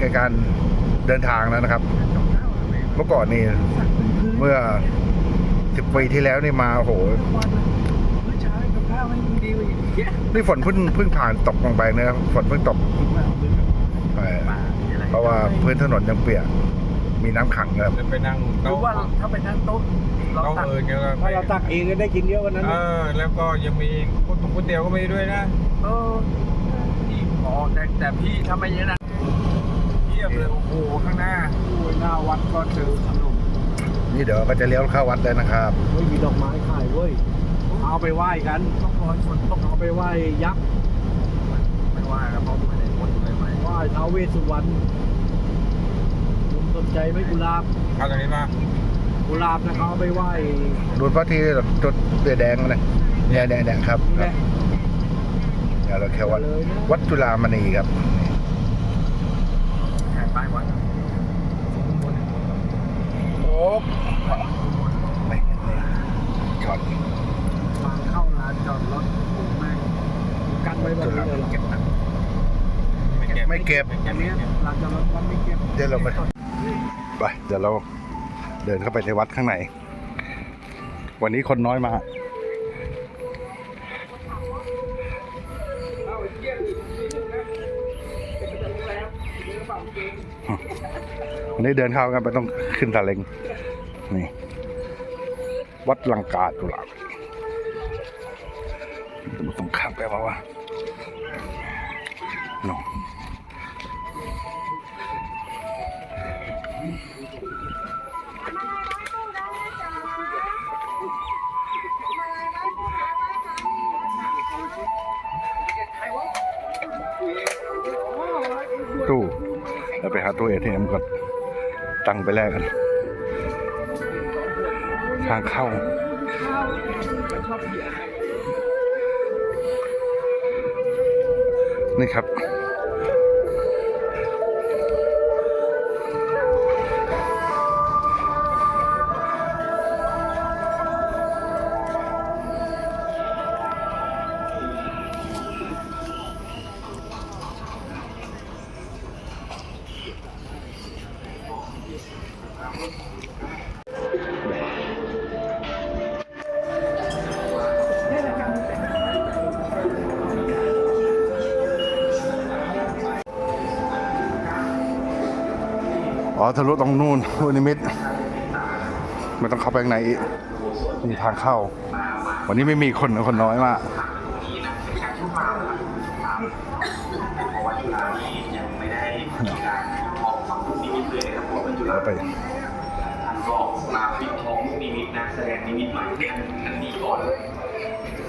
ในการเดินทางแล้วนะครับ เมื่อก่อนนี่เมื่อสิบปีที่แล้วนี่มาโอ้โหวันเมื่อเช้ากับข้าวไม่ดีกว่าอย่างเงี้ยนี่ฝนเพิ่งเพิ่งผ่านตกลงไปนะครับฝนเพิ่งตกเอ่อเพราะว่าพื้นถนนยังเปียกมีน้ำขังครับจะไปนั่งหรืโต๊ะอว่าถ้าไปนั่งโต๊ะเราโต๊ะตักอื่นก็ถ้าเราตักเองก็ได้กินเยอะกว่านั้นเออแล้วก็ยังมีก๋วยก๋วยเตี๋ยวก็มีด้วยนะเออพี่อ๋อแต่แต่พี่ทำไมเนี่ยนะเยี่ ยมเลยโอ้โหข้างหน้าโอ้ยหน้าวัดก็เจอขนมนี่เดี๋ยวก็จะเลี้ยวเข้าวัดแล้วนะครับ เฮ้ยมีดอกไม้ขายเว้ยเอาไปไหว้กันต้องรอให้ฝนตกเอาไปไหว้ยักษ์ไม่ไหว้แล้วเพราะไม่ได้คนเลยไหว้ท้าวเวสสุวรรณคุณสนใจไหมกุหลาบเข้าตรงนี้มากุหลาบนะเขาเอาไปไหว้ดูพระที่จุดเดือแดงนะเนี่ยเนี่ยเนี่ยครับนี่คแหรับละเดี๋ยวเราแค่วัดวัดจุฬามณีครับแผ่นป้ายวัด โอ้ไม่จอดทางเข้าลานจอดรถโอ้แม่งกันไว้แบบนี้เลยเหรอเก็บตังค์ไม่เก็บไม่เก็บอันเนี้ยลานจอดรถวัดไม่เก็บเดี๋ยวเราไปไปเดี๋ยวเราเดินเข้าไปในวัดข้างในวันนี้คนน้อยมากวันนี้เดินเข้ากันไปต้องขึ้นตาเล็งนี่ วัดลังกาตุลาสมุทรงครามแปว่าว่าโนตู้เราไปหาตู้เอทีเอ็มก่อนตังไปแลกกัน ทางเข้า นี่ครับอ๋ อทะลุตรงนู่นลูกนิมิตไม่ต้องเข้าไปข้างในอีกมีทางเข้า วันนี้ไม่มีคนคนน้อยมากเราไปท่านก็มาปิดทองนิมิตนะแสดงนิมิตใหม่ให้อันอันนี้ก่อน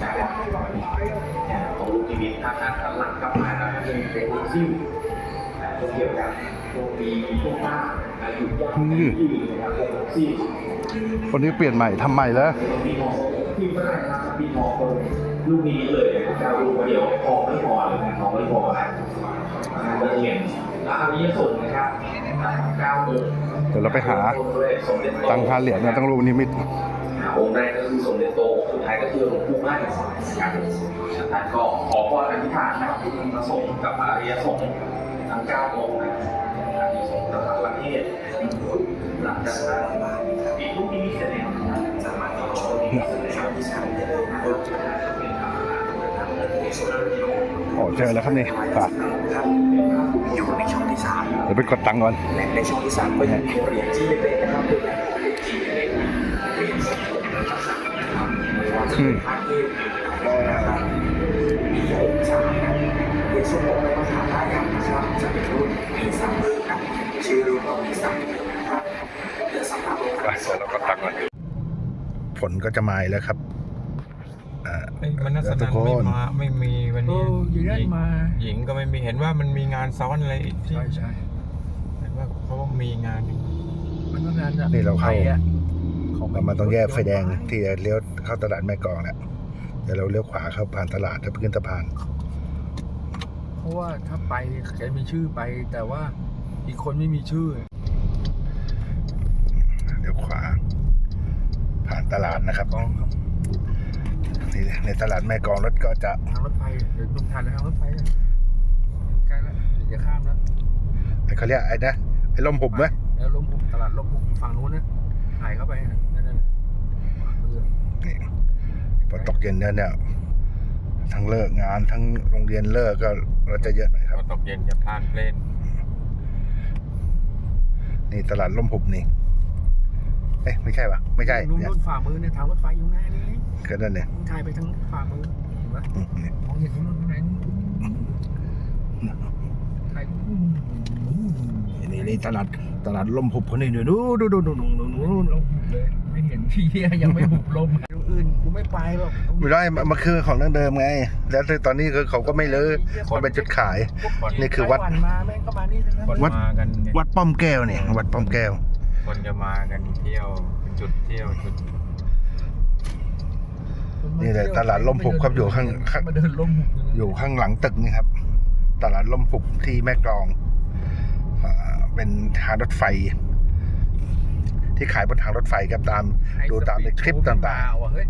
นะครับเนี่ยของลูกนิมิตถ้าท่านท่านหลังกลับมาแล้วเป็นเป็นลูกซิ่วนะเช่นเดียวกันพวกมีพวกหน้า อายุยากอืมที่นะครับพวกลูกซิ่วคนนี้เปลี่ยนใหม่ทำใหม่แล้วมีมองที่ก็ได้นะครับมีมองคนลูกนี้เลยนะครับเจ้าลูกเดียวทองไม่พอเลยนะทองไม่พอนะงานละเอียดแล้วอันนี้จะส่งนะครับเก้าองค์เดี๋ยวเราไปหาตังค่าเหรียญเนี่ยต้องรู้นิมิตองค์แรกก็คือสมเด็จโตองค์สุดท้ายก็คือหลวงปู่มั่นนะครับท่านก็ขอพรอธิษฐานนะครับพระสงฆ์กับพระอริยสงฆ์ทั้งเก้าองค์นะ เทศหลังจากนั้นอีกรูปนี้เสร็จแล้วสามารถที่จะมีแสดงวิชาได้เลยนะครับเป็นธรรมะนะครับเป็นโอ๋เจอแล้วครับนี่ไปอยู่ในช่องที่สามเดี๋ยวไปกดตังค์ก่อนในช่องที่สามก็ยังมีเหรียญที่เล็กๆนะครับคือเหรียญสมเด็จพระสังฆราชนะครับ แล้วก็ตักมันฝนก็จะมาอีกแล้วครับอ่าเอ้ยมันนัสแล้วทุนักนคนไม่มาไม่มีวันเอนี้ออยู่นั่นมาหญิงก็ไม่มีเห็นว่ามันมีงานซ้อนอะไรอีกที่ใช่ใช่เห็นว่าเขามีงานอยู่มันต้องนั้นอะนี่เราเข้าไปอะเรามาต้องแยกไฟแดงที่จะเลี้ยวเข้าตลาดแม่กลองแล้วเดี๋ยวเราเลี้ยวขวาเข้าผ่านตลาดแล้วไปขึ้นสะพาน เพราะว่าถ้าไปแกมีชื่อไปแต่ว่าอีกคนไม่มีชื่อ เลี้ยวขวา ผ่าน ตลาดนะครับกองครับนี่ในตลาดแม่กลองรถก็จะทางรถไฟเดี๋ยวลงทันแล้วทางรถไฟอะใกล้แล้วเดี๋ยวจะข้ามแล้วไอ้เขาเรียกไอ้นะไอ้ลมหุบไหมแล้วลมหุบตลาดลมหุบฝั่งนู้นนะถ่ายเข้าไปนะนั่นนั่นขวามือนี่พอตกเย็นเนี่ยเนี่ยทั้งเลิกงานทั้งโรงเรียนเลิกก็เราจะเยอะหน่อยคพรับอตกเย็นจะพลาดเพลนนี่ตลาดลมหุบนี่ เอ๊ะไม่ใช่ปะไม่ใช่นู่นเนี่ยนู่นฝ่ามือเนี่ยทางรถไฟอยู่หน้านี้ก็นั่นเนี่ยมึงถ่ายไปทางฝ่ามือเห็นปะอืมนี่มองเห็นนู่นข้างในถ่ายนี่นี่ตลาดตลาดลมหุบคนนี้ดูดูดูดูดูดูดูดูลมหุบเลยไม่เห็นพี่ยังไม่หุบลมอื่นกูไม่ไปหรอกไม่ได้มันมันคือของดั้งเดิมไง แล้วตอนนี้คือเขาก็ไม่เลอะมันเป็นจุดขาย นี่คือวัดไต้หนมาแม่งก็มานี่ทั้งนั้นคนวัดมากันเนี่ยวัดป้อมแก้วเนี่ยวัดป้อมแก้ว คนจะมากันเที่ยวเป็นจุดเที่ยวจุดนี่แหละตลาดลมหุบครับอยู่ข้างข้างมาเดินลมหุบอยู่ข้างหลังตึกนี่ครับ ตลาดลมหุบที่แม่กลองอ่าเป็นทางรถไฟ ที่ขายบนทางรถไฟครับตาม ดูตามในคลิปต่าง ๆ ๆเฮ้ย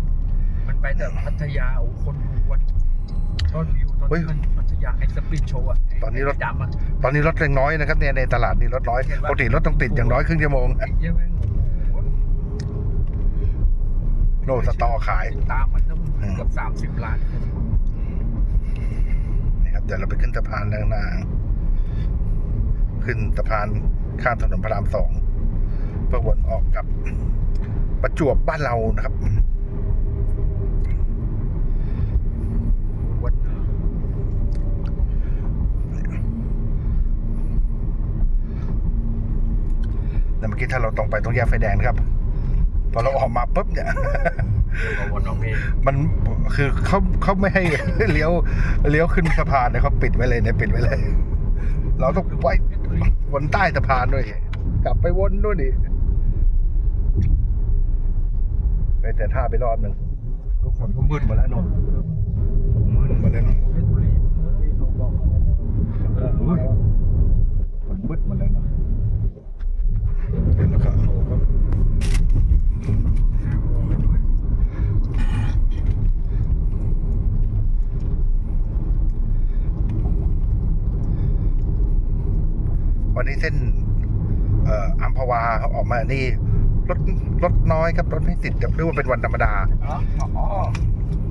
มันไปแต่พัทยาโอ้คนดูวันยอดวิวตอนเฮ้ย นี้มันพั ทยาไอ้สปีดโชว์อะไตอนนี้รถไดำอะตอนนี้รถเล็กน้อยนะครับเนี่ยในตลาดนี้รถน้อยเห็นปปะ กติรถต้องติดอย่างน้อยครึ่งชั่วโมงไอ้เหี้ยแม่งโอ้โหโนสตอขาย ตามมันต้องอืม เกือบสามสิบล้านนี่ครับเดี๋ยวเราไปขึ้นสะพานด้านหน้าขึ้นสะพานข้ามถนนพระรามสองเพื่อวนออกกับประจวบบ้านเรานะครับ วัด แต่เมื่อกี้ถ้าเราตรงไปตรงแยกไฟแดงนะครับ พอเราออกมาปุ๊บเนี่ยก็วนออกเองมันคือเขาเขาไม่ให้ เลี้ยวเลี้ยวขึ้นสะพานเนี่ยเขาปิดไว้เลยเนี่ยปิดไว้เลย เราต้องไว้วนใต้สะพานด้วย กลับไปวนด้วยดิไปแต่ท่าไปรอบหนึ่งทุกคนก็มืดหมดแล้วนนมืดหมดแล้วนน เพชรบุรีเราบอกเขาแล้ว เออมืดมันมืดหมดแล้วเนอะแล้วก็วั นนี้เส้นเอ่ออัมพวาเขาออกมานี่รถรถน้อยครับรถไม่ติดเรียกว่าเป็นวันธรรมดาอ๋ออ๋อ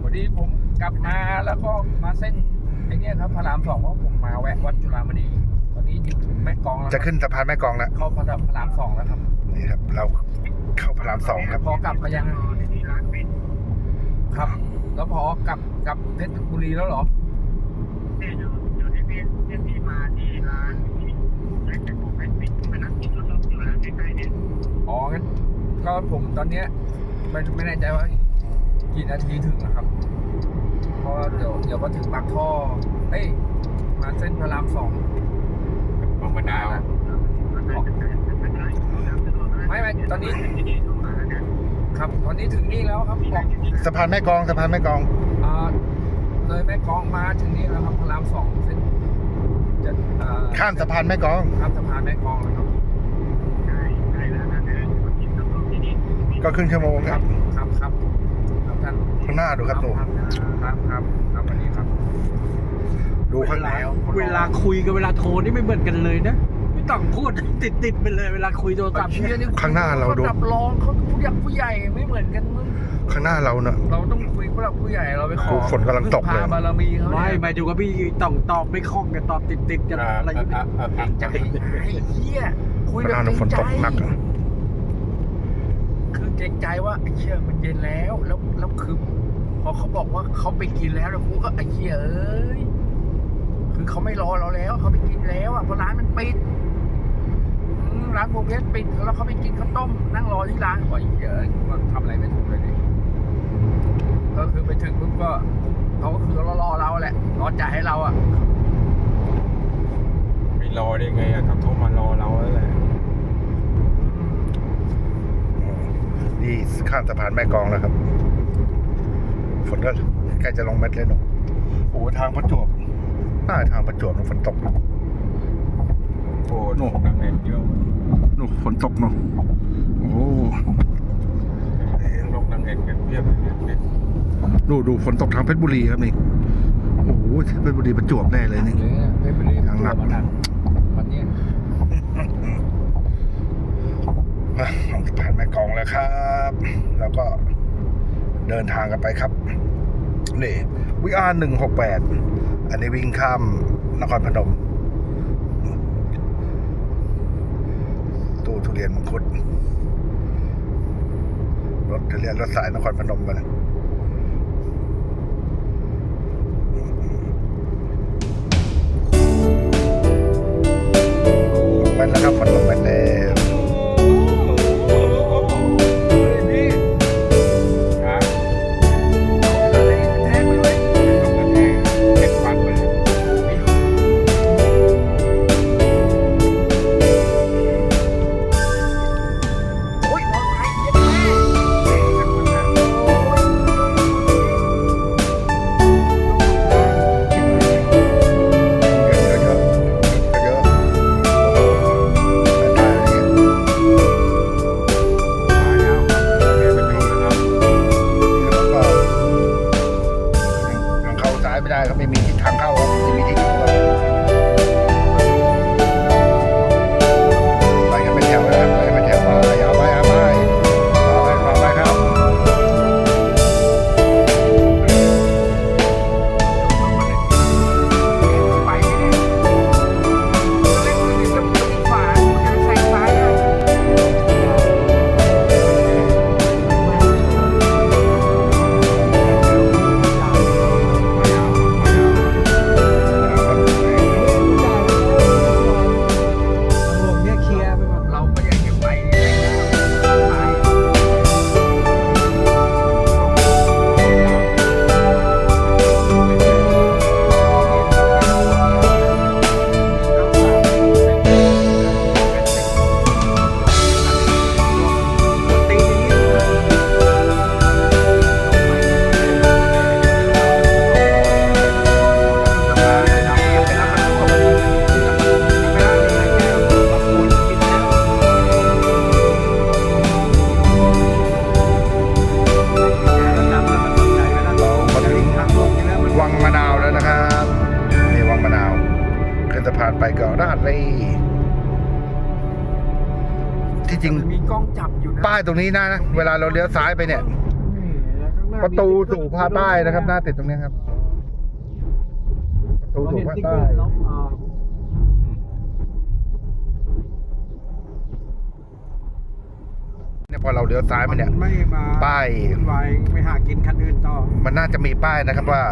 พอดีผมกลับมาแล้วก็มาเส้นไอ้เนี่ยครับพระรามสองเพราะผมมาแวะวัดจุฬามณีตอนนี้อยู่แม่กลองแล้วจะขึ้นสะพานแม่กลองแล้วเข้าพระรามพระรามสองแล้วครับนี่ครับ เราเข้าพระรามสองครับพอกลับก็ยังครับ แล้วพอกลับกลับเพชรบุรีแล้วเหรอ เนี่ยอยู่อยู่ที่พี่ที่พี่มาที่ร้านที่แม็กซ์ผมแม็กซ์มานั่งกินรถอยู่ร้านใกล้ๆเนี่ย อ๋องั้น ก็ผมตอนเนี้ยไม่ไม่แน่ใจว่ากี่นาทีถึงนะครับ เพราะว่าเดี๋ยวเดี๋ยวพอถึงปากท่อ เอ้ย มาเส้นพระรามสองบางมะนาวไม่ไม่ตอนนี้ ครับ ตอนนี้ถึงนี่แล้วครับบอกสะพานแม่กลองสะพานแม่กลองอ่าเลยแม่กลองมาถึงนี่แล้วครับพระรามสองเส้นจะอ่าข้ามสะพานแม่กลองข้ามสะพานแม่กลองแล้วครับ ก็ครึ่งชั่วโมงคครัรับบครับครับครับท่านข้างหน้าดูครับดูครับครับครับครับวันนี้ครับดูข้างหน้าเวลาคุยกับเวลาโทรนี่ไม่เหมือนกันเลยนะไม่ต้องพูดติดติดๆไปเลยเวลาคุยโทรศัพท์เชียเนี่ยร์นี่ข้างหน้าเราดูขดับรองเขาผู้ใหญ่ผู้ใหญ่ไม่เหมือนกันมึงข้างหน้าเราเนอะเราต้องคุยผู้หลักผู้ใหญ่เราไปขอโอ้ฝนกำลังตกเลยพึ่พาบารมีเขาไม่เนี่ยหมายถึงว่าพี่ต้องตอบไม่คล่องกันตอบติดติดๆกันอ่าอะไรอย่างเงี้ยอ่าอ่าใจไอ้เหี้ยคุยข้างแบหน้าบฝนตกหนักเกรงใจ คือเกรงใจว่าไอ้เชี่ยมันเย็นแล้ว แล้วแล้วคือพอเขาบอกว่าเขาไปกินแล้วแล้วกูก็ไอ้เชี่ยเอ้ยคือเขาไม่รอเราแล้วเขาไปกินแล้วอะเพราะร้านมันปิดร้านโมเพชรปิดแล้วเขาไปกินข้าวต้ม นั่งรอที่ร้านโอ้ยเยอะว่าทำอะไรไม่ถูกเลยดิก็คือไปถึงปุ๊บก็เขาก็คือรอรอเราแหละรอจ่ายให้เราอะไม่รอได้ไงอะเขาโทรมารอเราแล้วแหละ นี่ ข้ามสะพานแม่กลองแล้วครับ ฝนก็ใกล้จะลงเม็ดเลยหนูโอ้ทางประจวบหน้าทางประจวบหนูฝนตกโอ้หนูดังเน็ตเยอะหนูฝนตกหนูโอ้ลงดังเน็ตกันเพียบเลยเนี่ยเนี่ยดูดูฝนตกทางเพชรบุรีครับนี่โอ้โหเพชรบุรีประจวบแน่เลยนี่เลยนะไม่ไปเลยอย่างหนัก มันหนักวันเนี้ย มาของสะพานแม่กองแล้วครับ แล้วก็เดินทางกันไปครับนี่วิอาร์หนึ่งหกแปดอันนี้วิ่งข้ามนครพนมตู้ทุเรียนมังคุดรถทุเรียนรถสายนครพนมไปนะลงแม่นแล้วครับฝนม ตรงนี้นะนะเวลาเราเลี้ยวซ้ายไปเนี่ย ประตูสู่ภาคใต้นะครับ หน้าติดตรงเนี้ยครับ ประตูสู่ภาคใต้เนี่ยพอเราเลี้ยวซ้ายมาเนี่ย ไม่มาป้ายไวไม่หากินคันอื่นต่อ มันน่าจะมีป้ายนะครับว่า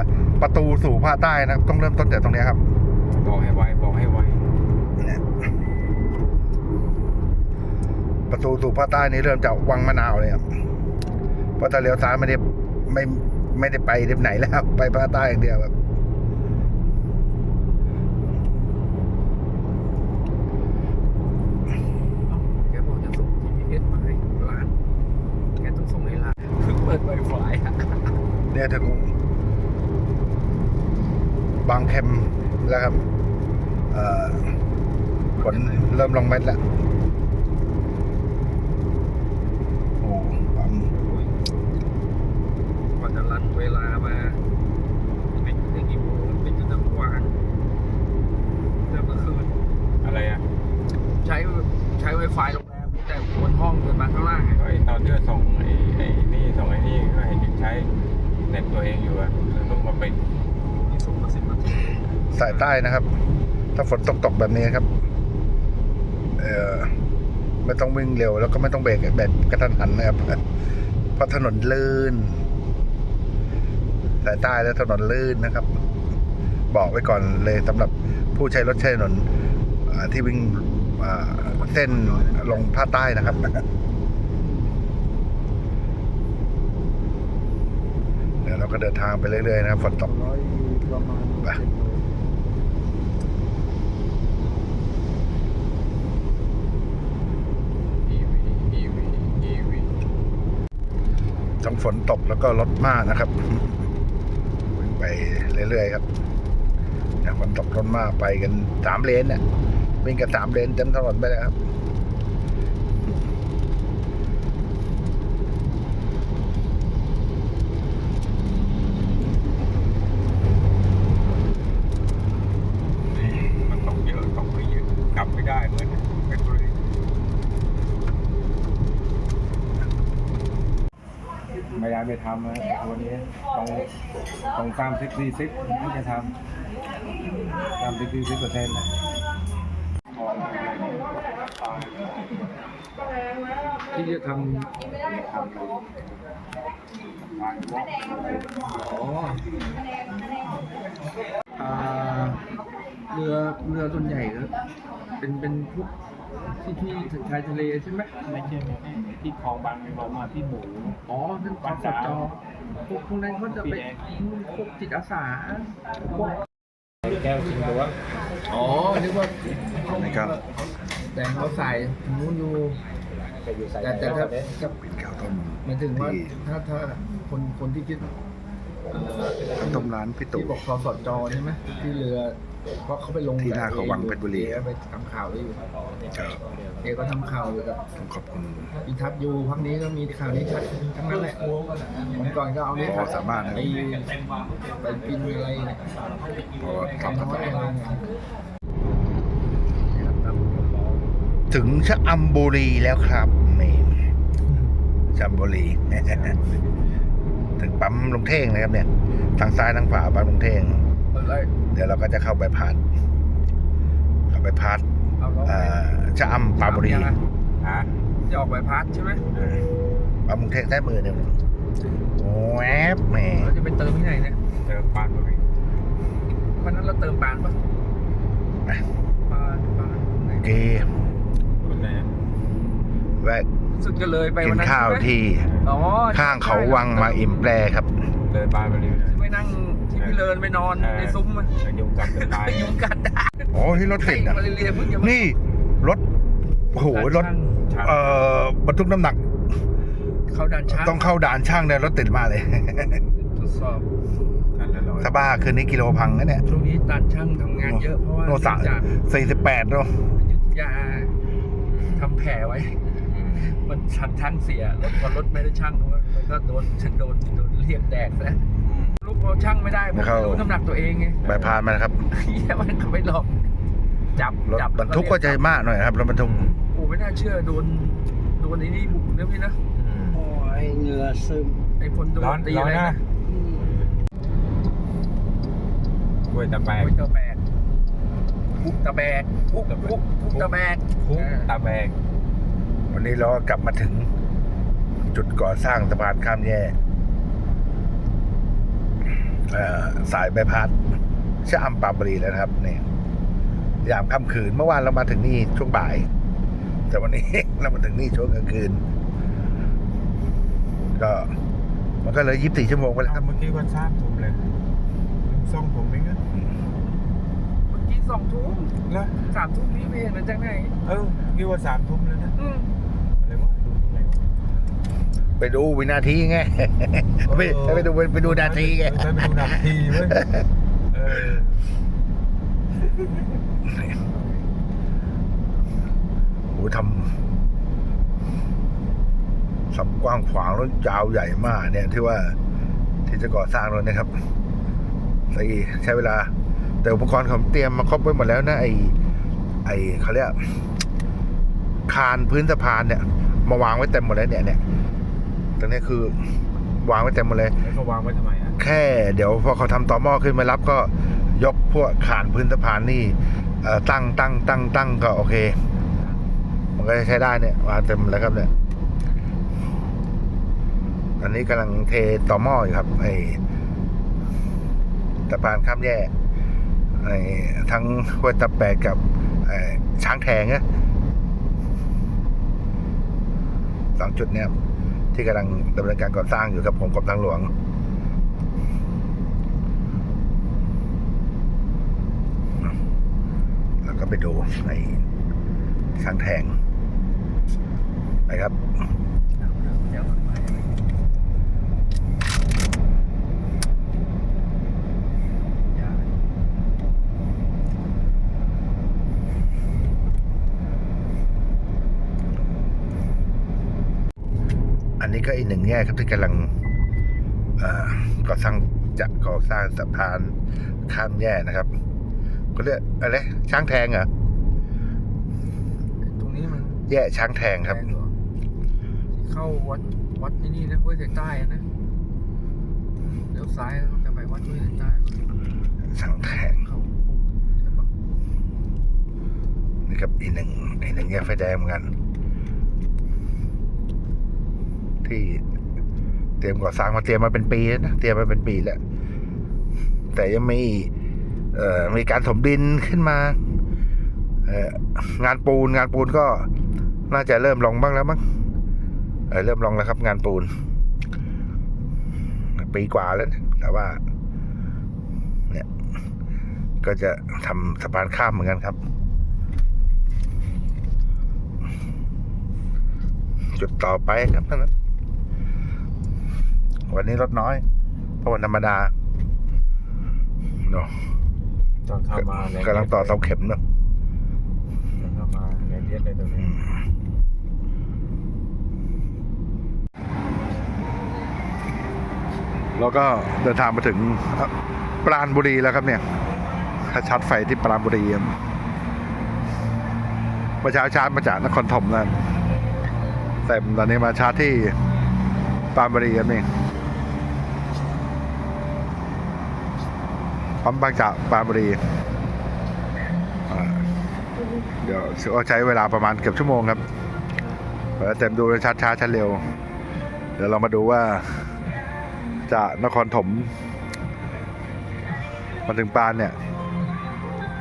ประตูสู่ภาคใต้นะครับต้องเริ่มต้นจากตรงเนี้ยครับ บอกให้ไวบอกให้ไวเนี่ย ประตูสู่ภาคใต้นี่เริ่มจากวังมะนาวเลยครับเพราะถ้าเลี้ยวซ้ายไม่ได้ไม่ไม่ได้ไปที่ไหนแล้วครับไปภาคใต้อย่างเดียวครับแกบอกจะส่ง GPS มาให้ร้านแกต้องส่งให้ร้านเพิ่งเปิดไวไฟอะเนี่ยถึงบางเข็มแล้วครับเอ่อฝนเริ่มลงเม็ดแล้ว โอ้ปั๊ม กว่าจะรันเวลามาเป็นได้กี่โมงเป็นจนทั้งวันเริ่มเมื่อคืน อะไรอะ ใช้ ใช้ไวไฟโรงแรมแต่บนห้องเกินมาข้างล่างไงก็ไอ้ตอนที่ว่าส่งไอ้ไอ้นี่ส่งไอ้นี่ก็เห็นยังใช้เน็ตตัวเองอยู่อะแล้วต้องมาปิดนี่ส่งมาสิบนาทีสายใต้นะครับ ถ้าฝนตกตกๆแบบนี้ครับเออไม่ต้องวิ่งเร็ว แล้วก็ไม่ต้องเบรกแบบกระทันหันนะครับเพราะถนนลื่น สายใต้แล้วถนนลื่นนะครับ บอกไว้ก่อนเลยสำหรับผู้ใช้รถใช้ถนนอ่าที่วิ่งอ่า เส้นลงภาคใต้นะครับเดี๋ยวเราก็เดินทางไปเรื่อยๆนะครับฝนตกไปทั้งฝนตกแล้วก็รถมากนะครับไปเรื่อยๆครับฝนตกรถมากไปกันสามเลนเนี่ย วิ่งกันสามเลนเต็มถนนไปเลยครับมันตกเยอะตกไม่เยอะกลับไม่ได้เหมือนเพชรบุรีไม่ได้ไม่ทำนะวันนี้ต้องต้องสามสิบสี่สิบไม่จะทำสามสิบสี่สิบเปอร์เซ็นต์ ที่จะทำอ๋ออ่าเรือเรือส่วนใหญ่ก็เป็นเป็นพวกที่ที่ชายทะเลใช่ไหมไม่ใช่ไม่ใช่ที่คลองบางเรามาที่หมูอ๋อนั่นของสจพวกพวกนั้นเขาจะไปพวกจิตอาสาพวกแก้วจริงหรือว่าอ๋อนึกว่านะครับแดงเขาใส่นู้นอยู่ จะอยู่ใส่แต่แต่ถ้าถ้าเป็นข้าวต้มหมายถึงว่าที่ถ้าถ้าคนคนที่คิดข้าวต้มร้านพี่ตู่ ที่บอกคอสจใช่ไหมที่เรือเพราะเขาไปลงที่หน้าเขาวังเพชรบุรีเอไปทำข่าวไว้อยู่ครับเอก็ทำข่าวอยู่กับต้องขอบคุณอินทัศน์อยู่พักนี้ก็มีข่าวนี้ชัดทั้งนั้นแหละวันก่อนก็เอานี้พอสามารถนะไปไปปินอะไรเนี่ยพอทำทำอะไรอะไรเนี่ย ถึงชะอำบุรีแล้วครับนี่ชะอำบุรีถึงปั๊มลงเท่งนะครับเนี่ยทางซ้ายทางขวาปั๊มลงเท่งอะไรเดี๋ยวเราก็จะเข้าไปพาดเข้าไปพาดเอาเราเอ่อชะอำปราบุรีฮะจะออกใบพัดใช่ไหมปั๊มลงเท่งใต้มือเนี่ยแวบแหมเราจะไปเติมที่ไหนเนี่ยเจอปานบุรีวันนั้นเราเติมปานปะปานปานตรงไหนโอเคคน ไหนอะแวะสุดก็เลยไปกิวันนนั้นข้าวใช่ไหมที่อ๋อข้างเขาวังมาอิ่มแปรครับ เลยปานบุรีเลย ที่ไปนั่งที่พี่เลินไปนอนในซุ้มมันเออยุงกัดจนตายยุงกัดโอ้ที่รถใครติดอะ มาเรียนเพิ่งจะมานี่รถโอ้โหรถช่างเอ่อบรรทุกน้ำหนักเข้าด่านช้างต้องเข้าด่านช่างเนี่ยรถติดมากเลย ทดสอบคันละร้อยถ้าบ้าคืนนี้กิโลพังนะเนี่ย ช่วงนี้ด่านช่างทำงานเยอะเพราะว่าโนสะจากสี่สิบแปดโลอยุธยา ทำแผลไว้อืมมันชันช่างเสียรถพอรถไม่ได้ช่างมันก็โดนฉันโดนโดนเรียกแดกซะลูกพอช่างไม่ได้ผมไม่รู้น้ำหนักตัวเองไงใบพานมานะครับเฮียมันก็ไม่หลอกจับรถจับบรรทุกก็จะมากหน่อยครับรถบรรทุกโอ้ไม่น่าเชื่อโดนโดนไอ้นี่บุกนะพี่นะอืมโอ้ยเหงื่อซึมไอ้คนโดนร้อนตีร้ออะนไรนะนะกล้วยตะแบก คุกตะแบกคุกตะแบกคุกคุกคุกตะแบกคุกตะแบกวันนี้เราก็กลับมาถึง จุดก่อสร้างสะพานข้ามแยกเอ่อสายใบพัดชะอำปราบรีแล้วนะครับนี่ยามค่ำคืนเมื่อวานเรามาถึงนี่ช่วงบ่าย แต่วันนี้เรามาถึงนี่ช่วงกลางคืน ก็ มันก็เลยยี่สิบสี่ชั่วโมงไปแล้วครับเมื่อกี้วันสามทุ่มเลยสองทุ่มเองนะเมื่อกี้ สองทุ่มแล้วสามทุ่มพี่ไม่เห็นมาจากไหนเออเมื่อกี้ว่าสามทุ่มแล้วนะอืมอะไรวะดูตรงไหนวะไปดูวินาทีไงไปไปดูไปดูนาทีไงไปดูนาทีเว้ยเออโอ้ทำทำกว้างขวางแล้วยาวใหญ่มากเนี่ยที่ว่าที่จะก่อสร้างเลยนะครับใช้ใช้เวลา แต่อุปกรณ์ผมเตรียมมาครบไว้หมดแล้วนะไอไอเขาเรียกคานพื้นสะพานเนี่ย มาวางไว้เต็มหมดแล้วเนี่ยเนี่ยตรงนี้คือวางไว้เต็มหมดเลยแล้วเขาวางไว้ทำไมอะแค่เดี๋ยวพอเขาทำต่อหม้อขึ้นมารับก็ยกพวกขานพื้นสะพานนี่เอ่อตั้งตั้งตั้งตั้งก็โอเค มันก็จะใช้ได้เนี่ยวางเต็มแล้วครับเนี่ยตอนนี้กำลังเทต่อหม้ออยู่ครับไอ้สะพานข้ามแยกไอ้ ทั้งเวตาแปดกับช้างแทงนะสองจุดเนี่ยที่กำลังดำเนินการก่อสร้างอยู่กับผมกับทางหลวง แล้วก็ไปดูในช้างแทงไปครับ นนี้ก็อีกหนึ่งแง่ครับที่กำลังเอ่อก่อสร้างจะก่อสร้างสะพานข้ามแย่นะครับก็เรียกอะไรช้างแทงเหรอตรงนี้มันแย่ช้างแทงครับแพงเหอที่เข้าวัดวัดที่นี่นะห้วยไทยใต้อะนะเลี้ยวซ้ายแล้วจะไปวัดห้วยไทยใต้ช้างแทงเข้าปุ๊บใช่ปะนี่ครับอีกหนึ่งอีกหนึ่งแยกไฟแดงเหมือนกัน ที่เตรียมก่อสร้างมาเตรียมมาเป็นปีแล้วนะเตรียมมาเป็นปีแล้ว แต่ยังไม่เอ่อมีการถมดินขึ้นมา เอ่องานปูนงานปูนก็น่าจะเริ่มลงบ้างแล้วมั้งเเริ่มลงแล้วครับ งานปูน ปีกว่าแล้วนะแต่ว่า เนี่ย ก็จะทำสะพานข้ามเหมือนกันครับ จุดต่อไปครับท่านนั้น วันนี้รถน้อยเพราะวันธรรมดาเนาะตอนเข้ามาแรงกำลังต่อเสาเข็มเนาะตอนเข้ามาแรงเลียดเลยตรงอืนี้มแล้วก็เดินทางมาถึงปราณบุรีแล้วครับเนี่ยถ้าชาร์จไฟที่ปราณบุรีครับเมื่อเช้าชาร์จมาจากนครธมนะแต่ตอนนี้มาชาร์จที่ปราณบุรีครับนี่ ปั๊มบางจากปราบุรีเดี๋ยวใช้เวลาประมาณเกือบชั่วโมงครับเเต็มดูชัดช้าชัดเร็ว เดี๋ยวเรามาดูว่าจากนครถมมาถึงปานเนี่ย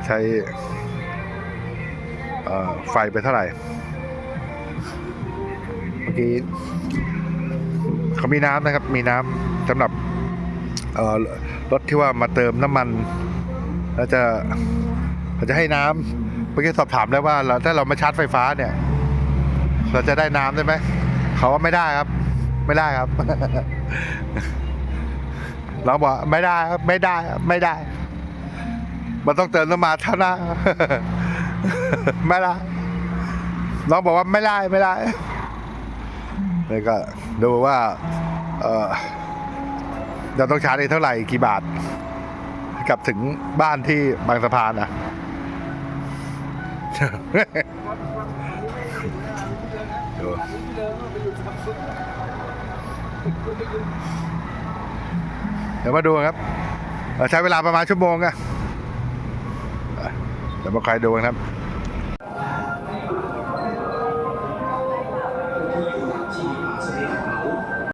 ใช้ไฟไปเท่าไหร่ เมื่อกี้เขามีน้ำนะครับ มีน้ำสำหรับเอ่อ รถที่ว่ามาเติมน้ำมันแล้วจะเขาจะให้น้ำเมื่อกี้สอบถามแล้วว่าเราถ้าเรามาชาร์จไฟฟ้าเนี่ย เราจะได้น้ำได้ไหมเขาว่าไม่ได้ครับ ไม่ได้ครับ เราบอกไม่ได้ครับไม่ได้ไม่ได้ มันต้องเติมน้ำมันเท่านั้นไม่ได้น้องบอกว่าไม่ได้ไม่ได้แล้วก็ดูว่า เออ เราต้องชาร์จเท่าไหร่กี่บาทกลับถึงบ้านที่บางสะพานอะ ดูเดี๋ยวมาดูครับเอ่อใช้เวลาประมาณชั่วโมงอะอะเดี๋ยวมาคอยดูกันครับ